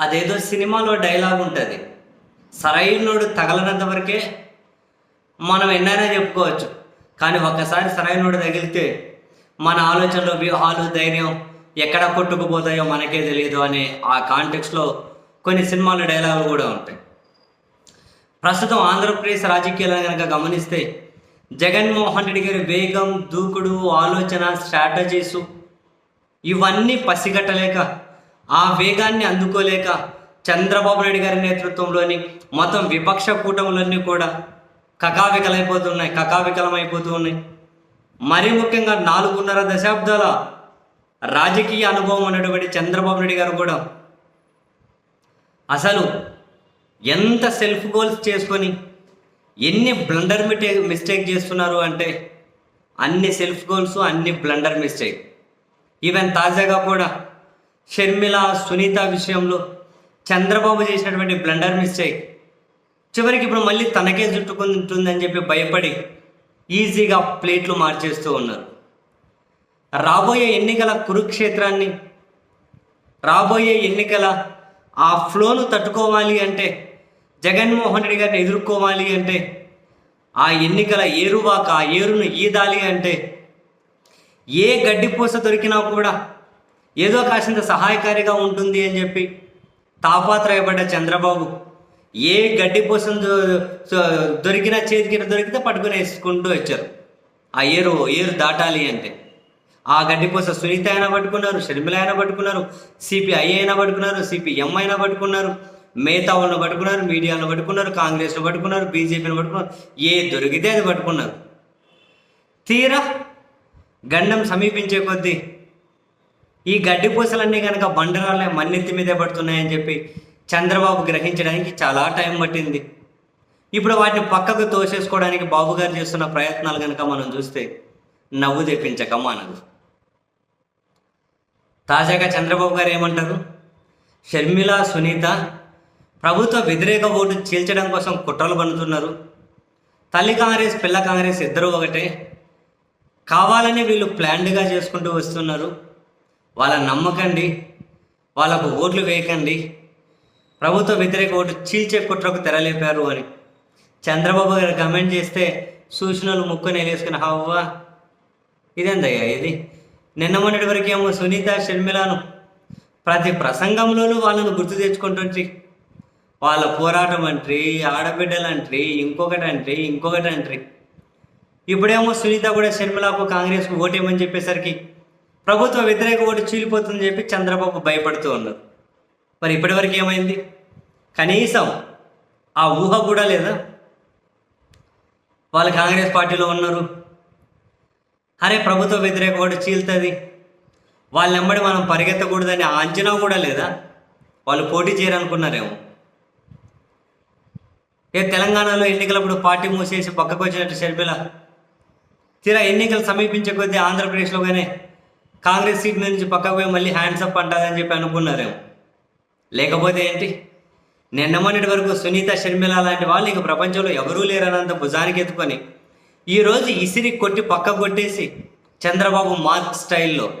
అదేదో సినిమాలో డైలాగ్ ఉంటుంది. సరైనోడు తగలనంత వరకే మనం ఎన్నైనా చెప్పుకోవచ్చు. కానీ ఒక్కసారి సరైనోడు తగిలితే మన ఆలోచనలు వ్యూహాలు ధైర్యం ఎక్కడ కొట్టుకుపోతాయో మనకే తెలియదు అనే ఆ కాంటెక్స్లో కొన్ని సినిమాల డైలాగులు కూడా ఉంటాయి. ప్రస్తుతం ఆంధ్రప్రదేశ్ రాజకీయాలను కనుక గమనిస్తే జగన్మోహన్ రెడ్డి గారి వేగం దూకుడు ఆలోచన స్ట్రాటజీసు ఇవన్నీ పసిగట్టలేక ఆ వేగాన్ని అందుకోలేక చంద్రబాబు నాయుడు గారి నేతృత్వంలోని మొత్తం విపక్ష కూటములన్నీ కూడా కకావికలైపోతున్నాయి కకావికలమైపోతూ ఉన్నాయి మరీ ముఖ్యంగా నాలుగున్నర దశాబ్దాల రాజకీయ అనుభవం ఉన్నటువంటి చంద్రబాబు నాయుడు గారు కూడా అసలు ఎంత సెల్ఫ్ గోల్స్ చేసుకొని ఎన్ని బ్లండర్ మిస్టేక్ మిస్టేక్ చేస్తున్నారు అంటే అన్ని సెల్ఫ్ గోల్స్ అన్ని బ్లండర్ మిస్టేక్ ఈవెన్ తాజాగా కూడా షర్మిల సునీత విషయంలో చంద్రబాబు చేసినటువంటి బ్లండర్ మిస్టేక్ చివరికి ఇప్పుడు మళ్ళీ తనకే చుట్టుకుంటుందని చెప్పి భయపడి ఈజీగా ప్లేట్లు మార్చేస్తూ ఉన్నారు. రాబోయే ఎన్నికల కురుక్షేత్రాన్ని రాబోయే ఎన్నికల ఆ ఫ్లోను తట్టుకోవాలి అంటే జగన్మోహన్ రెడ్డి గారిని ఎదుర్కోవాలి అంటే ఆ ఎన్నికల ఏరువాక ఆ ఏరును ఈదాలి అంటే ఏ గడ్డిపూస దొరికినా కూడా ఏదో కాసింత సహాయకారిగా ఉంటుంది అని చెప్పి తాపాత్రయపడ్డ చంద్రబాబు ఏ గడ్డి పోసం దొరికిన దొరికినా చేతికి దొరికితే పట్టుకుని వేసుకుంటూ వచ్చారు. ఆ ఏరు ఏరు దాటాలి అంటే. ఆ గడ్డిపూస సునీత అయినా పట్టుకున్నారు షర్మిల అయినా పట్టుకున్నారు సిపిఐ అయినా పట్టుకున్నారు సిపిఎం అయినా పట్టుకున్నారు మిగతా వాళ్ళని పట్టుకున్నారు మీడియాను పట్టుకున్నారు కాంగ్రెస్ను పట్టుకున్నారు బీజేపీని పట్టుకున్నారు ఏ దొరికితే అది పట్టుకున్నారు. తీరా గండం సమీపించే కొద్దీ ఈ గడ్డి పూసలన్నీ కనుక బండరాళ్ళ మన్నెత్తి మీదే పడుతున్నాయని చెప్పి చంద్రబాబు గ్రహించడానికి చాలా టైం పట్టింది. ఇప్పుడు వాటిని పక్కకు తోసేసుకోవడానికి బాబు గారు చేస్తున్న ప్రయత్నాలు కనుక మనం చూస్తే నవ్వు తెప్పించక మానదు. తాజాగా చంద్రబాబు గారు ఏమంటారు? షర్మిల సునీత ప్రభుత్వ వ్యతిరేక ఓటు చీల్చడం కోసం కుట్రలు పన్నుతున్నారు. తల్లి కాంగ్రెస్ పిల్ల కాంగ్రెస్ ఇద్దరు ఒకటే. కావాలని వీళ్ళు ప్లాన్డ్గా చేసుకుంటూ వస్తున్నారు. వాళ్ళ నమ్మకండి వాళ్ళకు ఓట్లు వేయకండి. ప్రభుత్వ వ్యతిరేక ఓటు చీల్చే కుట్రకు తెరలేపారు అని. చంద్రబాబు గారు కమెంట్ చేస్తే సూచనలు ముక్కుని వేసుకుని హవ్వా ఇదేందయ్యా ఇది? నిన్న మొన్నటి వరకు ఏమో సునీత షర్మిలను ప్రతి ప్రసంగంలోనూ వాళ్ళను గుర్తు తెచ్చుకుంటుంటే. వాళ్ళ పోరాటం అంట్రి ఆడబిడ్డలంట్రి ఇంకొకటి అంట్రి ఇంకొకటి అంట్రి ఇప్పుడేమో సునీత కూడా షర్మిలకు కాంగ్రెస్కు ఓటేమని చెప్పేసరికి ప్రభుత్వ వ్యతిరేక ఓటు చీలిపోతుందని చెప్పి చంద్రబాబు భయపడుతూ ఉన్నారు. మరి ఇప్పటివరకు ఏమైంది? కనీసం ఆ ఊహ కూడా లేదా? వాళ్ళు కాంగ్రెస్ పార్టీలో ఉన్నారు. అరే ప్రభుత్వ వ్యతిరేక ఓటు చీలుతుంది. వాళ్ళ వెంబడి మనం పరిగెత్తకూడదని ఆ అంచనా కూడా లేదా? వాళ్ళు పోటీ చేయాలనుకున్నారేమో. ఏ తెలంగాణలో ఎన్నికలప్పుడు పార్టీ మూసేసి పక్కకు వచ్చినట్టు షర్మిల. తీరా ఎన్నికలు సమీపించే కొద్దీ ఆంధ్రప్రదేశ్లో కానీ కాంగ్రెస్ సీట్ నుంచి పక్కకు పోయి మళ్ళీ హ్యాండ్స్ అప్ అంటుందని చెప్పి అనుకున్నారేమో. లేకపోతే ఏంటి? నిన్న మొన్నటి వరకు సునీత షర్మిల లాంటి వాళ్ళు ఇక ప్రపంచంలో ఎవరూ లేరన్నంత భుజానికి ఎత్తుకొని ఈరోజు ఇసిరి కొట్టి పక్క కొట్టేసి చంద్రబాబు మార్క్ స్టైల్లో.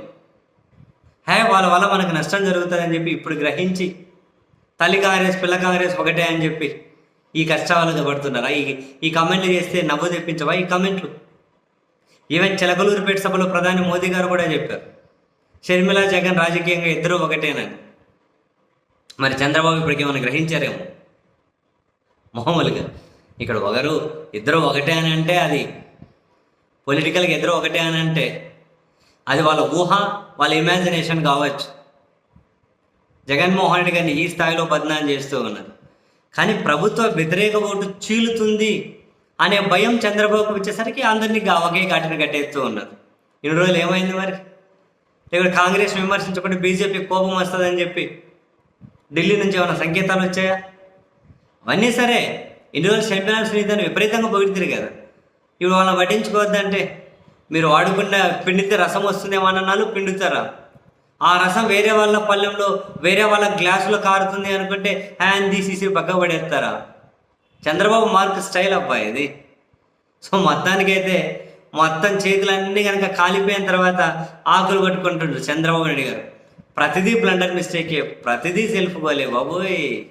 హే వాళ్ళ వల్ల మనకు నష్టం జరుగుతుందని చెప్పి ఇప్పుడు గ్రహించి తల్లి కాంగ్రెస్ పిల్ల కాంగ్రెస్ ఒకటే అని చెప్పి ఈ కష్టాలు పడుతున్నారా. ఈ ఈ కమెంట్లు చేస్తే నవ్వు తెప్పించవా? ఈ కమెంట్లు ఈవెన్ చిలకలూరుపేట సభలో ప్రధాని మోదీ గారు కూడా చెప్పారు. షర్మిల జగన్ రాజకీయంగా ఇద్దరూ ఒకటేనని. మరి చంద్రబాబు ఇప్పటికేమైనా గ్రహించారేమో? మామూలుగా. ఇక్కడ ఒకరు ఇద్దరు ఒకటే అని అంటే అది పొలిటికల్గా ఇద్దరు ఒకటే అని అంటే అది వాళ్ళ ఊహ వాళ్ళ ఇమాజినేషన్ కావచ్చు. జగన్మోహన్ రెడ్డి గారిని ఈ స్థాయిలో బదనాం చేస్తూ ఉన్నారు. కానీ ప్రభుత్వ వ్యతిరేక ఓటు చీలుతుంది అనే భయం చంద్రబాబుకు వచ్చేసరికి అందరినీ గా- ఒకే కట్టేస్తూ ఉన్నారు. ఇన్ని రోజులు ఏమైంది మరి? ఇక్కడ కాంగ్రెస్ విమర్శించకుండా బీజేపీ కోపం వస్తుందని చెప్పి ఢిల్లీ నుంచి ఏమైనా సంకేతాలు వచ్చాయా? అవన్నీ సరే. ఇన్ని రోజులు షర్మిలా సునీతని విపరీతంగా పొగిడితే కదా ఇప్పుడు వాళ్ళని పట్టించుకోవద్దంటే మీరు వాడుకున్న పిండితే రసం వస్తుందేమో అన్నాళ్ళు పిండుతారా? ఆ రసం వేరే వాళ్ళ పళ్ళెంలో వేరే వాళ్ళ గ్లాసులో కారుతుంది అనుకుంటే హ్యాండ్ తీసేసి పక్క పడేస్తారా? చంద్రబాబు మార్క్ స్టైల్ అబ్బాయి ఇది. సో మొత్తానికైతే మొత్తం చేతులన్నీ కనుక కాలిపోయిన తర్వాత ఆకులు పట్టుకుంటుండ్రు చంద్రబాబు నాయుడు గారు. ప్రతిదీ బ్లండర్ మిస్టేకే ప్రతిదీ సెల్ఫ్ గోలే బాబోయ్.